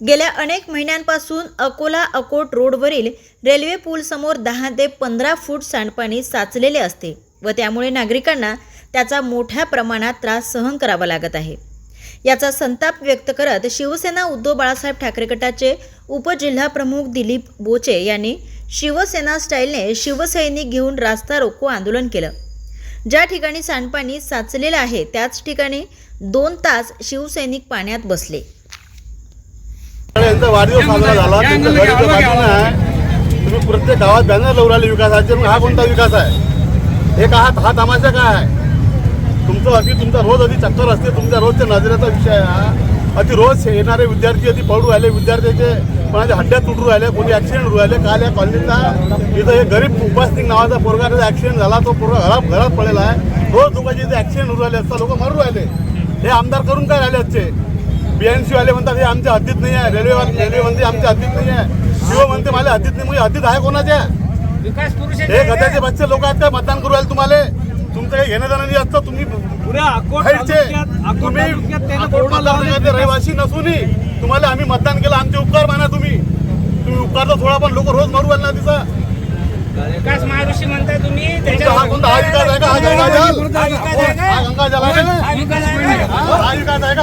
गेल्या अनेक महिन्यांपासून अकोला अकोट रोडवरील रेल्वे पूलसमोर दहा ते पंधरा फूट सांडपाणी साचलेले असते व त्यामुळे नागरिकांना त्याचा मोठ्या प्रमाणात त्रास सहन करावा लागत आहे. याचा संताप व्यक्त करत शिवसेना उद्धव बाळासाहेब ठाकरे गटाचे उपजिल्हाप्रमुख दिलीप बोचे यांनी शिवसेना स्टाईलने शिवसैनिक घेऊन रास्ता रोको आंदोलन केलं. ज्या ठिकाणी सांडपाणी साचलेलं आहे त्याच ठिकाणी दोन तास शिवसैनिक पाण्यात बसले. यांचा वाढदिवस साजरा झाला. तुमच्या घरीच्या बाजूने आहे. तुम्ही प्रत्येक गावात बॅनर लावून राहिले विकासाचे मग हा कोणता विकास आहे? एक हा हा तमाशा काय आहे? तुमचं अति तुमचा रोज अति चक्कर असते. तुमच्या रोजच्या नजरेचा विषय आहे हा. अति रोज येणारे विद्यार्थी अति पडू राहिले. विद्यार्थ्याचे कोणाच्या हड्ड्यात तुटू राहिले कोणी ऍक्सिडेंट होऊ राहिले. काल या कॉलनीचा इथं एक गरीब उपासनिक नावाचा पोरगा त्याचा ऍक्सिडेंट झाला. तो पोरगा घरात घरात पडलेला आहे. रोज लोकांचे इथे ऍक्सिडेंट होऊ राहिले असता लोक मरू राहिले. हे आमदार करून काय राहिले आजचे? बीएनसी वाले म्हणतात हे आमच्या हद्दीत नाही आहे. रेल्वे रेल्वे म्हणते आमच्या हद्दीत नाही आहे. शिव म्हणते मला हद्दीत नाही म्हणजे हद्दीत आहे कोणाच्या हे गद्याचे बच्चे लोक आहेत काय मतदान करू राहिले तुम्हाला? तुमचं काही घेणं देणं नाही असतं. तुम्ही तुम्ही रहिवासी नसूनही तुम्हाला आम्ही मतदान केलं. आमचे उपकार माना तुम्ही. तुम्ही उपकारचा थोडा पण लोक रोज मरू ना तिचा विकास महाऋषी म्हणताय तुम्ही. कोणता हा विकास आहे का? हा? हा आहे का? हा विकास आहे का?